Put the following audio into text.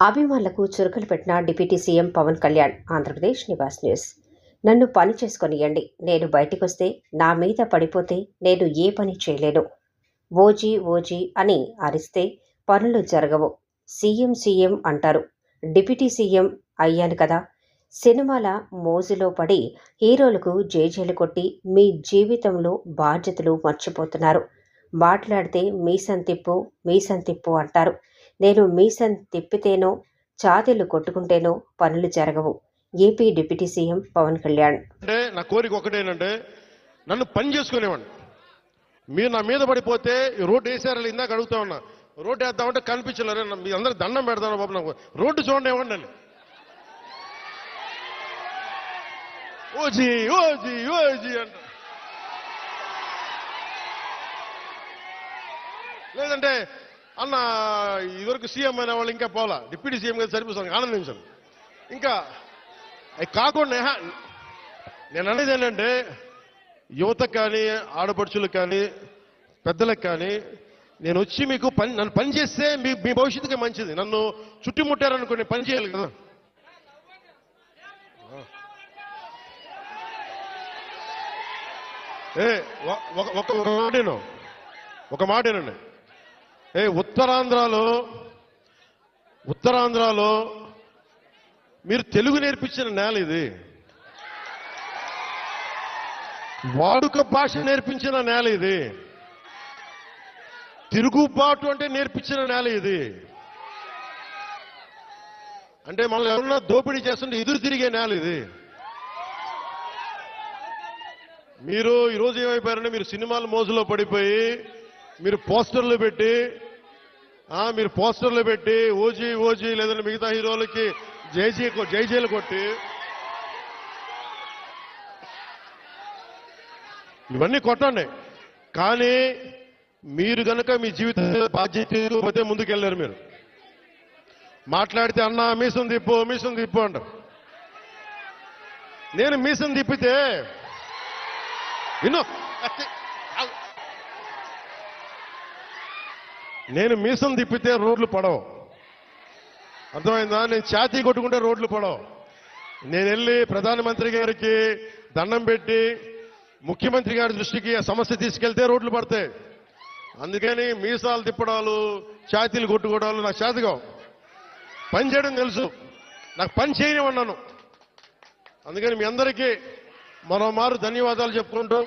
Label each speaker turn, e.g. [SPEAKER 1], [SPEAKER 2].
[SPEAKER 1] అభిమానులకు చురుకలు పెట్టిన deputy CM Pawan Kalyan Andhra Pradesh Nivas news. నన్ను పని చేసుకొనియండి నేను బయటికొస్తే నా మీద పడిపోతే నేను ఏ పని చేయలేను. ఓజీ ఓజీ అని అరిస్తే పనులు జరగవు. సీఎం సీఎం అంటారు. డిప్యూటీ సీఎం అయ్యాను కదా. సినిమాల మోజులో పడి హీరోలకు జేజేలు కొట్టి మీ జీవితంలో బాధ్యతలు మర్చిపోతున్నారు. మాట్లాడితే మీ సంతిప్పు మీ సంతిప్పు అంటారు. నేను మీసం తిప్పితేనో ఛాతీలు కొట్టుకుంటేనో పనులు జరగవు. AP deputy CM Pawan Kalyan.
[SPEAKER 2] అంటే నా కోరిక ఒకటేనంటే నన్ను పని చేసుకునేవాడు మీరు నా మీద పడిపోతే రోడ్డు వేసారని ఇందాక అడుగుతా ఉన్నా. రోడ్డు వేద్దామంటే కనిపించలేరు. మీ అందరు దండం పెడతాను బాబు నాకు? రోడ్డు చూడండి ఇవ్వండి నన్ను ఓజీ ఓజీ ఓజీ అంట. లేదంటే అన్న ఇదివరకు సీఎం అయిన వాళ్ళు ఇంకా పోలా డిప్యూటీ సీఎం గారు సరిపోతాను ఆనందించాను ఇంకా అవి కాకుండా నేను అనేది ఏంటంటే యువతకు కానీ ఆడపడుచులకు కానీ పెద్దలకు కానీ నేను వచ్చి మీకు పని నన్ను పని చేస్తే మీ మీ భవిష్యత్తుకి మంచిది నన్ను చుట్టుముట్టారనుకోండి పని చేయాలి కదా ఏ ఒక ఒక ఒక మాట ఒక మాటేనండి ఏ ఉత్తరాంధ్రలో ఉత్తరాంధ్రలో మీరు తెలుగు నేర్పించిన నేల ఇది. వాడుక భాష నేర్పించిన నేల ఇది. తిరుగుబాటు అంటే నేర్పించిన నేల ఇది. అంటే మనల్ని ఎవరన్నా దోపిడీ చేస్తుంటే ఎదురు తిరిగే నేల ఇది. మీరు ఈరోజు ఏమైపోయారంటే మీరు సినిమాల మోజులో పడిపోయి మీరు పోస్టర్లు పెట్టి ఆ, మీరు పోస్టర్లు పెట్టి ఓజీ ఓజీ లేదంటే మిగతా హీరోలకి జైజీ జైజీలు కొట్టి ఇవన్నీ కొట్టండి. కానీ మీరు గనక మీ జీవిత బాధ్యత పోతే ముందుకెళ్ళారు మీరు. మాట్లాడితే అన్న మీసం తిప్పు మీసం తిప్పు అంటారు. నేను మీసం తిప్పితే విను నేను మీసం తిప్పితే రోడ్లు పడవు. అర్థమైందా? నేను ఛాతీ కొట్టుకుంటే రోడ్లు పడవు. నేను వెళ్ళి ప్రధానమంత్రి గారికి దండం పెట్టి ముఖ్యమంత్రి గారి దృష్టికి ఆ సమస్య తీసుకెళ్తే రోడ్లు పడతాయి. అందుకని మీసాలు తిప్పడాలు ఛాతీలు కొట్టుకోవడాలు నాకు చేతగావు పని చేయడం తెలుసు. నాకు పని చేయనివన్నాను అందుకని మీ అందరికీ మరోమారు ధన్యవాదాలు చెప్పుకుంటూ